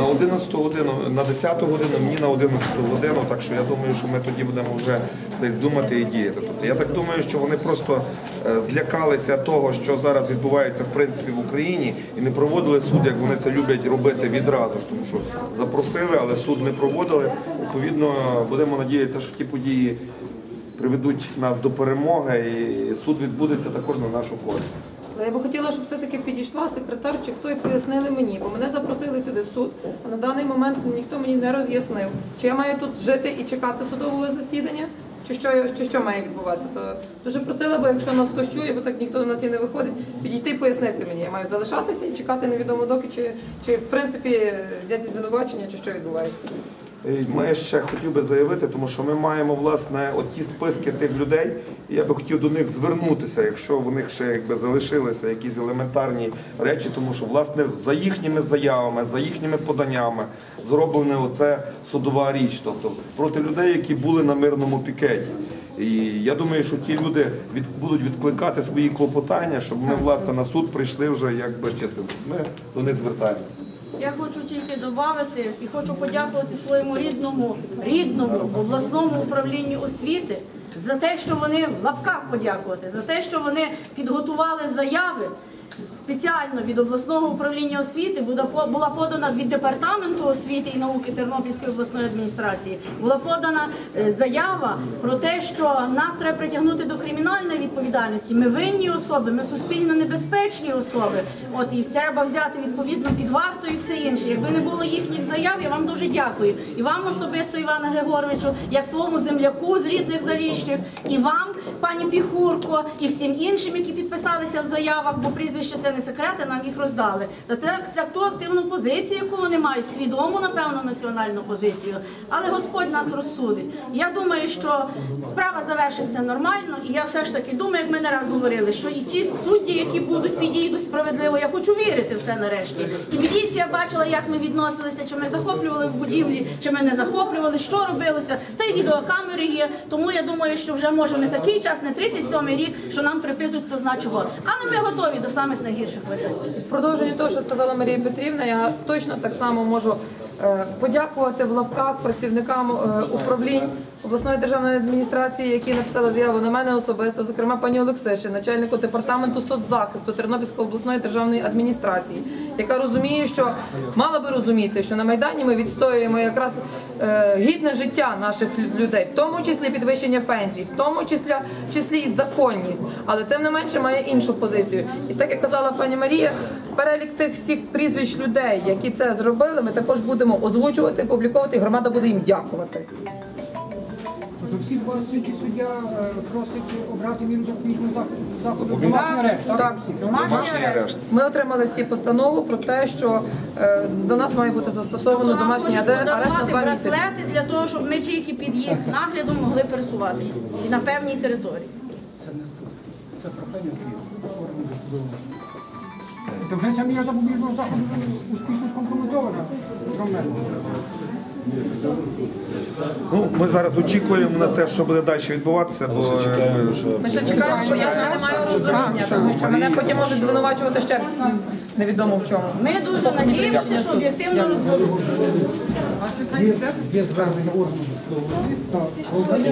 на 11 годину, на 10 годину, мені на 11 годину, так що я думаю, що ми тоді будемо вже десь думати і діяти. Тобто я так думаю, що вони просто е, злякалися того, що зараз відбувається в принципі в Україні, і не проводили суд, як вони це люблять робити відразу ж, тому що запросили, але суд не проводили. Відповідно, будемо надіятися, що ті події приведуть нас до перемоги, і суд відбудеться також на нашу користь. Але я би хотіла, щоб все-таки підійшла секретар чи хто і пояснили мені, бо мене запросили сюди в суд, а на даний момент ніхто мені не роз'яснив, чи я маю тут жити і чекати судового засідання, чи що, чи що має відбуватися. То дуже просила би, якщо нас хтось чує, бо так ніхто до нас і не виходить, підійти і пояснити мені. Я маю залишатися і чекати невідомо доки, чи, чи в принципі зняті звинувачення, чи що відбувається. Е, Ми ще хотів би заявити, тому що ми маємо власне от ті списки тих людей. і Я би хотів до них звернутися, якщо в них ще якби залишилися якісь елементарні речі, тому що власне за їхніми заявами, за їхніми поданнями зроблена оце судова річ, тобто проти людей, які були на мирному пікеті. І я думаю, що ті люди від, будуть відкликати свої клопотання, щоб ми власне на суд прийшли вже якби чистим. Ми до них звертаємося. Я хочу тільки додати і хочу подякувати своєму рідному, рідному обласному управлінню освіти за те, що вони в лапках подякувати, за те, що вони підготували заяви. Спеціально від обласного управління освіти була по- подана від департаменту освіти і науки Тернопільської обласної адміністрації. Була подана е, заява про те, що нас треба притягнути до кримінальної відповідальності. Ми винні особи, ми суспільно небезпечні особи. От і треба взяти відповідно під варту і все інше. Якби не було їхніх заяв, я вам дуже дякую. І вам особисто, Івана Григоровичу, як своєму земляку з рідних заліщів, і вам, пані Піхурко, і всім іншим, які підписалися в заявах, бо прізвище це не секрети, нам їх роздали. За ту активну позицію, яку вони мають, свідому, напевно, національну позицію. Але Господь нас розсудить. Я думаю, що справа завершиться нормально, і я все ж таки думаю, як ми не раз говорили, що і ті судді, які будуть підійдуть справедливо, я хочу вірити в це нарешті. І міліція бачила, як ми відносилися, чи ми захоплювали в будівлі, чи ми не захоплювали, що робилося. Та й відеокамери є. Тому я думаю, що вже може не такий час, не 37-й рік, що нам приписують хто зна чого. Але ми готові до самих найгірших варіантів. Продовження того, що сказала Марія Петрівна, я точно так само можу е, подякувати в лапках працівникам е, управлінь обласної державної адміністрації, які написали заяву на мене особисто, зокрема пані Олексишин, начальнику департаменту соцзахисту Тернопільської обласної державної адміністрації, яка розуміє, що мала би розуміти, що на майдані ми відстоюємо якраз е, гідне життя наших людей, в тому числі підвищення пенсій, в тому числі, числі і законність, але тим не менше має іншу позицію. І так як казала пані Марія, перелік тих всіх прізвищ людей, які це зробили, ми також будемо озвучувати, публіковувати, і громада буде їм дякувати. До всіх вас чи суддя е, просить обрати міру запобіжного заходу- заходу. Домашній арешт, так? Так. Домашній арешт. Ми отримали всі постанову про те, що е, до нас має бути застосовано Нам домашній арешт на подарувати два місяці. браслети для того, щоб ми тільки під їх наглядом могли пересуватися і на певній території. Це не суд, це прохання слідства, органу досудового слідства. То вже ця міра запобіжного заходу успішно скомпрометована. Ну, ми зараз очікуємо на це, що буде далі відбуватися, бо Ми ще чекаємо, бо я ще не маю розуміння, тому що мене потім можуть звинувачувати ще невідомо в чому. Ми дуже надіємося, що об'єктивно розберуться. Органу